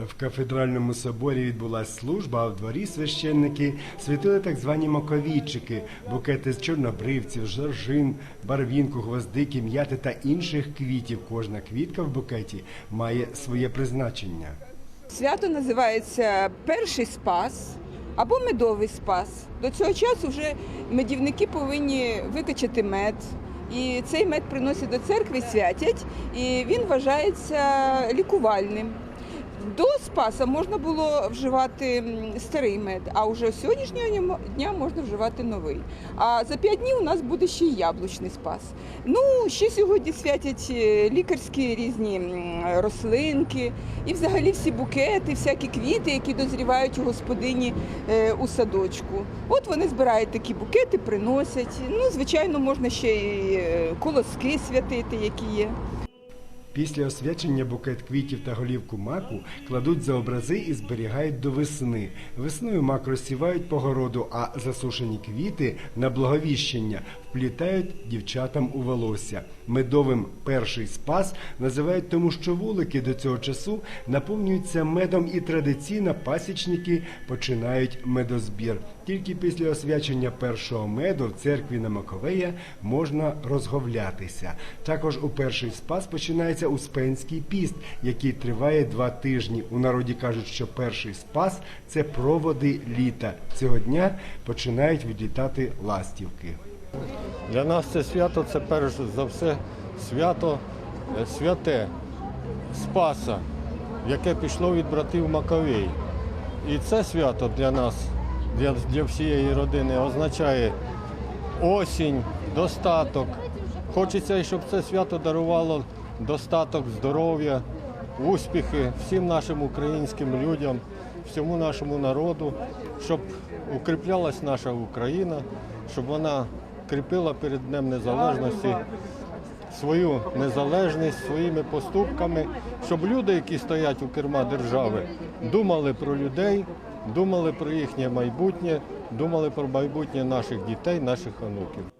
В кафедральному соборі відбулася служба, а в дворі священники святили так звані маковійчики, букети з чорнобривців, жоржин, барвінку, гвоздики, м'яти та інших квітів. Кожна квітка в букеті має своє призначення. Свято називається Перший спас або медовий спас. До цього часу вже медівники повинні викачати мед. І цей мед приносять до церкви, святять, і він вважається лікувальним. До спаса можна було вживати старий мед, а вже з сьогоднішнього дня- можна вживати новий. А за п'ять днів у нас буде ще й яблучний спас. Ну, ще сьогодні святять е, лікарські різні рослинки і взагалі всі букети, всякі квіти, які дозрівають у господині е, у садочку. От вони збирають такі букети, приносять. Ну, звичайно, можна ще й е, колоски святити, які є. Після освячення букет квітів та голівку маку кладуть за образи і зберігають до весни. Весною мак розсівають по городу, а засушені квіти на благовіщення вплітають дівчатам у волосся. Медовим перший спас називають тому, що вулики до цього часу наповнюються медом і традиційно пасічники починають медозбір. Тільки після освячення першого меду в церкві на Маковея можна розговлятися. Також у перший спас починається Успенський піст, який триває два тижні. У народі кажуть, що перший спас це проводи літа. Цього дня починають відлітати ластівки. Для нас це свято це перш за все свято е, святе Спаса, яке пішло від братів Маковей. І це свято для нас, для, для всієї родини, означає осінь, достаток. Хочеться, щоб це свято дарувало достаток, здоров'я, успіхи всім нашим українським людям, всьому нашому народу, щоб укріплялась наша Україна, щоб вона кріпила перед Днем Незалежності свою незалежність своїми поступками, щоб люди, які стоять у керма держави, думали про людей, думали про їхнє майбутнє, думали про майбутнє наших дітей, наших онуків.